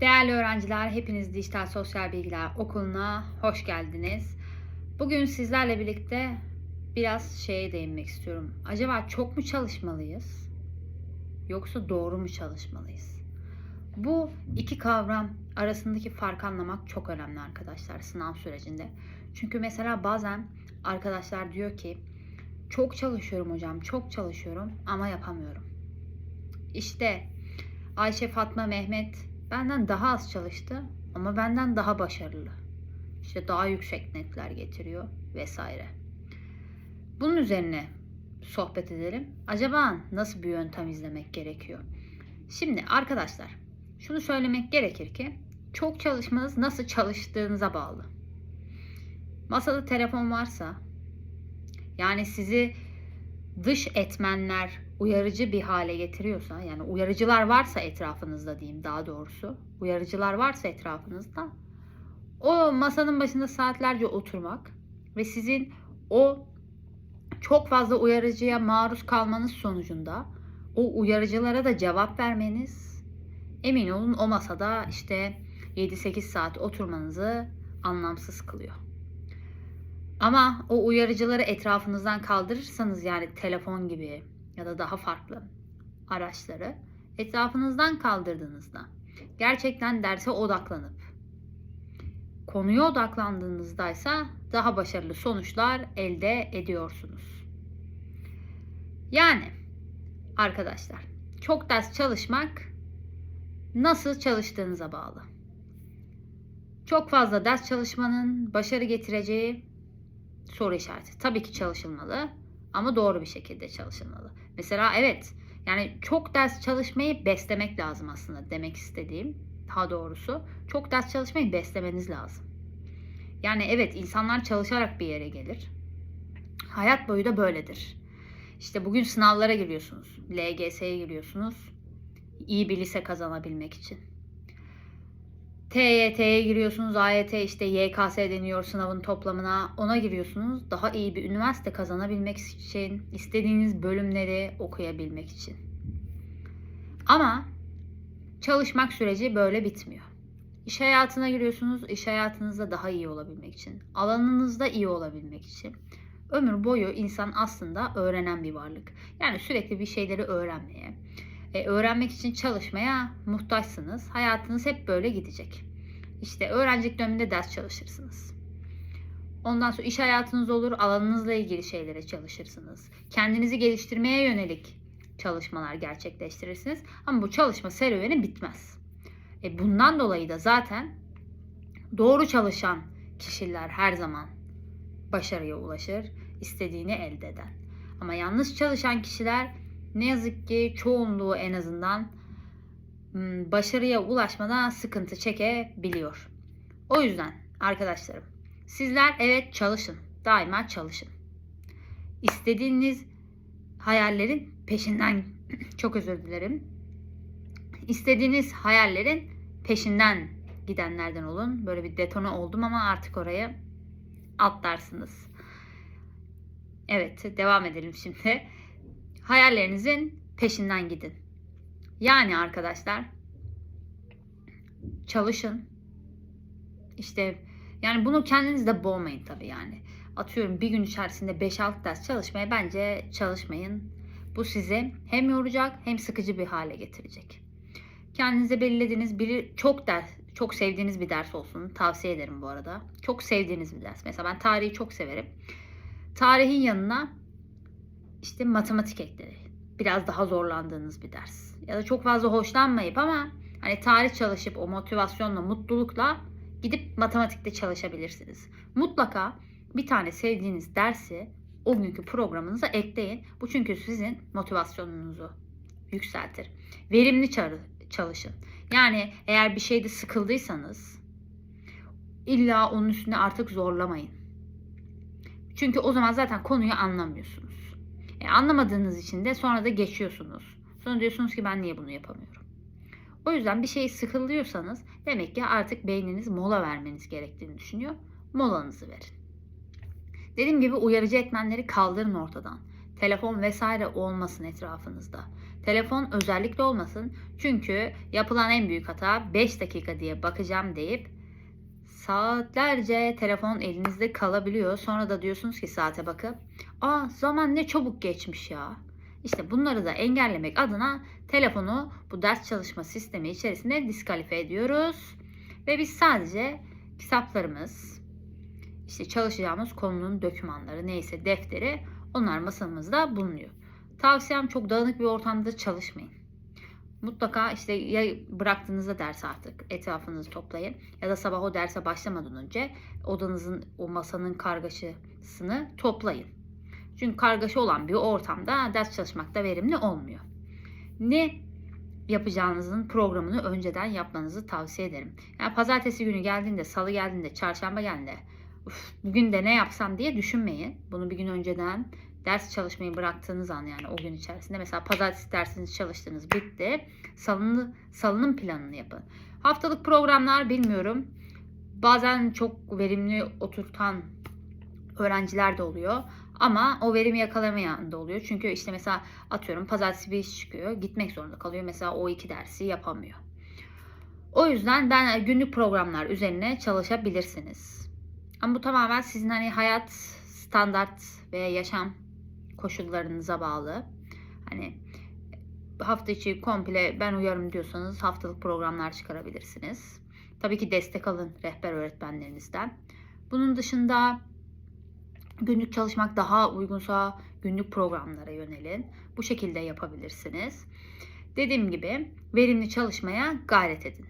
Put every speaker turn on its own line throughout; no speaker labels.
Değerli öğrenciler, hepiniz Dijital Sosyal Bilgiler Okulu'na hoş geldiniz. Bugün sizlerle birlikte biraz şeye değinmek istiyorum. Acaba çok mu çalışmalıyız? Yoksa doğru mu çalışmalıyız? Bu iki kavram arasındaki farkı anlamak çok önemli arkadaşlar sınav sürecinde. Çünkü mesela bazen arkadaşlar diyor ki çok çalışıyorum hocam, çok çalışıyorum ama yapamıyorum. İşte Ayşe, Fatma, Mehmet benden daha az çalıştı ama benden daha başarılı. İşte daha yüksek netler getiriyor vesaire. Bunun üzerine sohbet edelim. Acaba nasıl bir yöntem izlemek gerekiyor? Şimdi arkadaşlar şunu söylemek gerekir ki çok çalışmanız nasıl çalıştığınıza bağlı. Masada telefon varsa yani sizi dış etmenler uyarıcı bir hale getiriyorsa yani uyarıcılar varsa etrafınızda diyeyim daha doğrusu uyarıcılar varsa etrafınızda o masanın başında saatlerce oturmak ve sizin o çok fazla uyarıcıya maruz kalmanız sonucunda o uyarıcılara da cevap vermeniz emin olun o masada işte 7-8 saat oturmanızı anlamsız kılıyor. Ama o uyarıcıları etrafınızdan kaldırırsanız yani telefon gibi ya da daha farklı araçları etrafınızdan kaldırdığınızda gerçekten derse odaklanıp konuya odaklandığınızdaysa daha başarılı sonuçlar elde ediyorsunuz. Yani arkadaşlar çok ders çalışmak nasıl çalıştığınıza bağlı. Çok fazla ders çalışmanın başarı getireceği soru işareti. Tabii ki çalışılmalı ama doğru bir şekilde çalışılmalı. Mesela evet yani çok ders çalışmayı beslemek lazım aslında demek istediğim daha doğrusu. Çok ders çalışmayı beslemeniz lazım. Yani evet insanlar çalışarak bir yere gelir. Hayat boyu da böyledir. İşte bugün sınavlara giriyorsunuz. LGS'ye giriyorsunuz. İyi bir lise kazanabilmek için. TYT'ye giriyorsunuz, AYT işte YKS deniyor sınavın toplamına. Ona giriyorsunuz. Daha iyi bir üniversite kazanabilmek için, istediğiniz bölümleri okuyabilmek için. Ama çalışmak süreci böyle bitmiyor. İş hayatına giriyorsunuz, iş hayatınızda daha iyi olabilmek için, alanınızda iyi olabilmek için. Ömür boyu insan aslında öğrenen bir varlık. Yani sürekli bir şeyleri öğrenmeye, e, öğrenmek için çalışmaya muhtaçsınız. Hayatınız hep böyle gidecek. İşte öğrencilik döneminde ders çalışırsınız. Ondan sonra iş hayatınız olur, alanınızla ilgili şeylere çalışırsınız. Kendinizi geliştirmeye yönelik çalışmalar gerçekleştirirsiniz. Ama bu çalışma serüveni bitmez. E bundan dolayı da zaten doğru çalışan kişiler her zaman başarıya ulaşır, istediğini elde eder. Ama yanlış çalışan kişiler ne yazık ki çoğunluğu en azından başarıya ulaşmada sıkıntı çekebiliyor. O yüzden arkadaşlarım sizler evet çalışın. Daima çalışın. İstediğiniz hayallerin peşinden çok özür dilerim. İstediğiniz hayallerin peşinden gidenlerden olun. Böyle bir detone oldum ama artık oraya atlarsınız. Evet, devam edelim şimdi. Hayallerinizin peşinden gidin. Yani arkadaşlar çalışın. İşte yani bunu kendinizde boğmayın tabii yani. Atıyorum bir gün içerisinde 5-6 ders çalışmaya bence çalışmayın. Bu sizi hem yoracak hem sıkıcı bir hale getirecek. Kendinize belirlediğiniz biri çok ders, çok sevdiğiniz bir ders olsun. Tavsiye ederim bu arada. Çok sevdiğiniz bir ders. Mesela ben tarihi çok severim. Tarihin yanına işte matematik ekleyin biraz daha zorlandığınız bir ders. Ya da çok fazla hoşlanmayıp ama hani tarih çalışıp o motivasyonla, mutlulukla gidip matematikte çalışabilirsiniz. Mutlaka bir tane sevdiğiniz dersi o günkü programınıza ekleyin. Bu çünkü sizin motivasyonunuzu yükseltir. Verimli çalışın. Yani eğer bir şeyde sıkıldıysanız illa onun üstüne artık zorlamayın. Çünkü o zaman zaten konuyu anlamıyorsunuz. E, anlamadığınız için de sonra da geçiyorsunuz. Sonra diyorsunuz ki ben niye bunu yapamıyorum. O yüzden bir şeyi sıkılıyorsanız demek ki artık beyniniz mola vermeniz gerektiğini düşünüyor. Molanızı verin. Dediğim gibi uyarıcı etmenleri kaldırın ortadan. telefon vesaire olmasın etrafınızda. Telefon özellikle olmasın. Çünkü yapılan en büyük hata 5 dakika diye bakacağım deyip saatlerce telefon elinizde kalabiliyor. Sonra da diyorsunuz ki saate bakıp aa zaman ne çabuk geçmiş ya. İşte bunları da engellemek adına telefonu bu ders çalışma sistemi içerisinde diskalifiye ediyoruz. Ve biz sadece kitaplarımız, işte çalışacağımız konunun dokümanları neyse defteri onlar masamızda bulunuyor. Tavsiyem çok dağınık bir ortamda çalışmayın. Mutlaka işte ya bıraktığınızda ders artık etrafınızı toplayın ya da sabah o derse başlamadan önce odanızın o masanın kargaşasını toplayın. Çünkü kargaşa olan bir ortamda ders çalışmakta verimli olmuyor. Ne yapacağınızın programını önceden yapmanızı tavsiye ederim. Yani pazartesi günü geldiğinde, salı geldiğinde, çarşamba geldiğinde "Uf, bugün de ne yapsam diye düşünmeyin. Bunu bir gün önceden ders çalışmayı bıraktığınız an yani o gün içerisinde mesela pazartesi dersiniz çalıştınız bitti. Salını, salının planını yapın. Haftalık programlar bilmiyorum. Bazen çok verimli oturtan öğrenciler de oluyor. Ama o verimi yakalamayan da oluyor. Çünkü işte mesela atıyorum pazartesi bir iş çıkıyor. Gitmek zorunda kalıyor. Mesela o iki dersi yapamıyor. O yüzden ben günlük programlar üzerine çalışabilirsiniz. Ama bu tamamen sizin hani hayat standart ve yaşam koşullarınıza bağlı. Hani hafta içi komple ben uyarım diyorsanız haftalık programlar çıkarabilirsiniz. Tabii ki destek alın rehber öğretmenlerinizden. Bunun dışında günlük çalışmak daha uygunsa günlük programlara yönelin. Bu şekilde yapabilirsiniz. Dediğim gibi verimli çalışmaya gayret edin.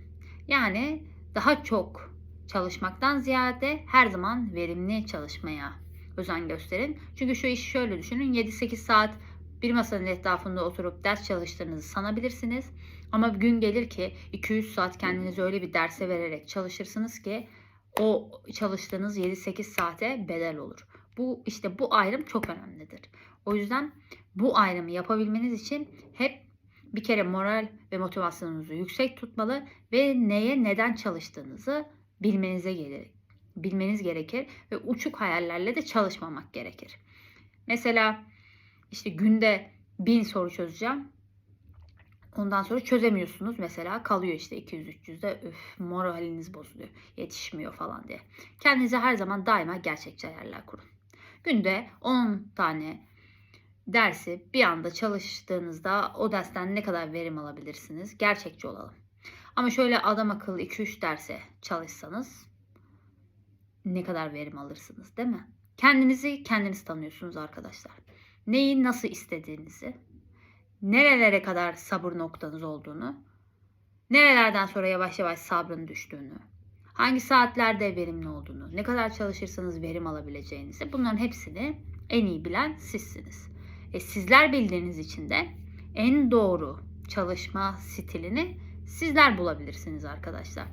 Yani daha çok çalışmaktan ziyade her zaman verimli çalışmaya özen gösterin. Çünkü şu işi şöyle düşünün. 7-8 saat bir masanın etrafında oturup ders çalıştığınızı sanabilirsiniz. Ama gün gelir ki 200 saat kendinizi öyle bir derse vererek çalışırsınız ki o çalıştığınız 7-8 saate bedel olur. Bu işte bu ayrım çok önemlidir. O yüzden bu ayrımı yapabilmeniz için hep bir kere moral ve motivasyonunuzu yüksek tutmalı ve neye neden çalıştığınızı bilmenize gelir. Bilmeniz gerekir ve uçuk hayallerle de çalışmamak gerekir. Mesela işte günde bin soru çözeceğim. Ondan sonra çözemiyorsunuz mesela kalıyor işte 200-300'de öf moraliniz bozuluyor yetişmiyor falan diye. Kendinize her zaman daima gerçekçi hayaller kurun. Günde 10 tane dersi bir anda çalıştığınızda o dersten ne kadar verim alabilirsiniz? Gerçekçi olalım. Ama şöyle adam akıllı 2-3 derse çalışsanız ne kadar verim alırsınız değil mi? Kendinizi kendiniz tanıyorsunuz arkadaşlar. Neyi nasıl istediğinizi, nerelere kadar sabır noktanız olduğunu, nerelerden sonra yavaş yavaş sabrın düştüğünü, hangi saatlerde verimli olduğunu, ne kadar çalışırsanız verim alabileceğinizi bunların hepsini en iyi bilen sizsiniz. E sizler bildiğiniz için de en doğru çalışma stilini sizler bulabilirsiniz arkadaşlar.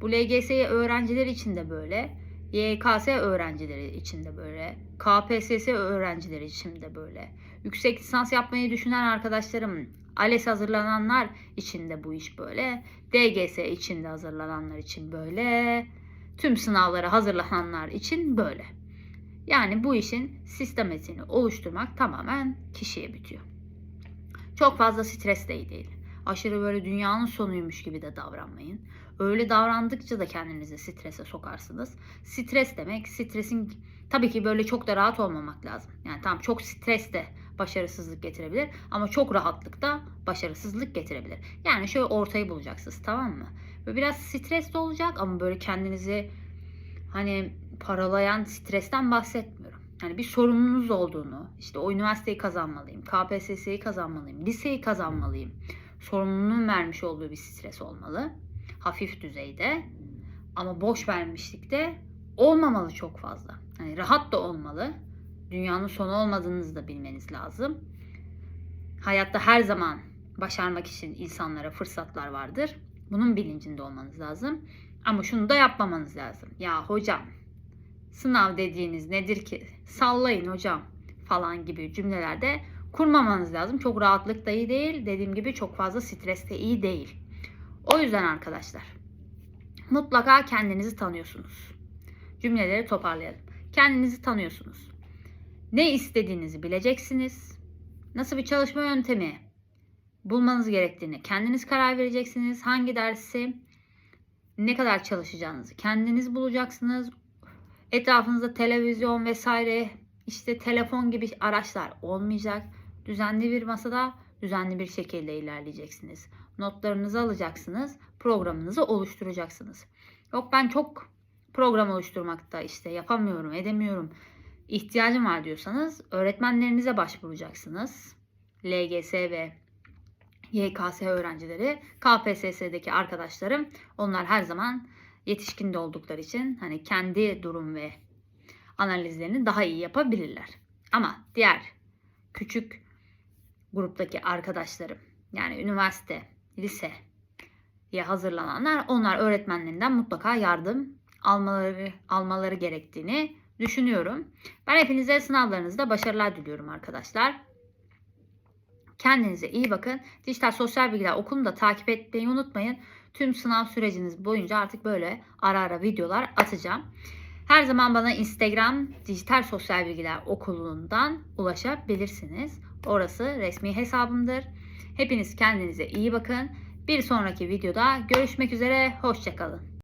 Bu LGS öğrenciler için de böyle, YKS öğrencileri için de böyle, KPSS öğrencileri için de böyle. Yüksek lisans yapmayı düşünen arkadaşlarım, ALES hazırlananlar için de bu iş böyle. DGS için de hazırlananlar için böyle. Tüm sınavlara hazırlananlar için böyle. Yani bu işin sistemetini oluşturmak tamamen kişiye bitiyor. Çok fazla stres de değil. Aşırı böyle dünyanın sonuymuş gibi de davranmayın. Öyle davrandıkça da kendinizi strese sokarsınız. Stres demek, stresin tabii ki böyle çok da rahat olmamak lazım. Yani tam çok stres de başarısızlık getirebilir ama çok rahatlık da başarısızlık getirebilir. Yani şöyle ortayı bulacaksınız tamam mı? Böyle biraz stres de olacak ama böyle kendinizi hani paralayan stresten bahsetmiyorum. Yani bir sorununuz olduğunu, işte o üniversiteyi kazanmalıyım, KPSS'yi kazanmalıyım, liseyi kazanmalıyım. Sorumluluğun vermiş olduğu bir stres olmalı. Hafif düzeyde. Ama boş vermişlikte olmamalı çok fazla. Hani rahat da olmalı. Dünyanın sonu olmadığınızı da bilmeniz lazım. Hayatta her zaman başarmak için insanlara fırsatlar vardır. Bunun bilincinde olmanız lazım. Ama şunu da yapmamanız lazım. Ya hocam sınav dediğiniz nedir ki? Sallayın hocam falan gibi cümlelerde kurmamanız lazım. Çok rahatlık da iyi değil. Dediğim gibi çok fazla stres de iyi değil. O yüzden arkadaşlar mutlaka kendinizi tanıyorsunuz. Cümleleri toparlayalım. Kendinizi tanıyorsunuz. Ne istediğinizi bileceksiniz. nasıl bir çalışma yöntemi bulmanız gerektiğini kendiniz karar vereceksiniz. Hangi dersi ne kadar çalışacağınızı kendiniz bulacaksınız. Etrafınızda televizyon vesaire işte telefon gibi araçlar olmayacak. Düzenli bir masada düzenli bir şekilde ilerleyeceksiniz. Notlarınızı alacaksınız. Programınızı oluşturacaksınız. Yok ben çok program oluşturmakta işte yapamıyorum, edemiyorum. ihtiyacım var diyorsanız öğretmenlerinize başvuracaksınız. LGS ve YKS öğrencileri, KPSS'deki arkadaşlarım onlar her zaman yetişkinde oldukları için hani kendi durum ve analizlerini daha iyi yapabilirler. Ama diğer küçük gruptaki arkadaşlarım yani üniversite, liseye hazırlananlar onlar öğretmenlerinden mutlaka yardım almaları almaları gerektiğini düşünüyorum. Ben hepinize sınavlarınızda başarılar diliyorum arkadaşlar. Kendinize iyi bakın. Dijital Sosyal Bilgiler Okulu'nu da takip etmeyi unutmayın. Tüm sınav süreciniz boyunca artık böyle ara ara videolar atacağım. Her zaman bana Instagram Dijital Sosyal Bilgiler Okulu'ndan ulaşabilirsiniz. Orası resmi hesabımdır. Hepiniz kendinize iyi bakın. Bir sonraki videoda görüşmek üzere. Hoşçakalın.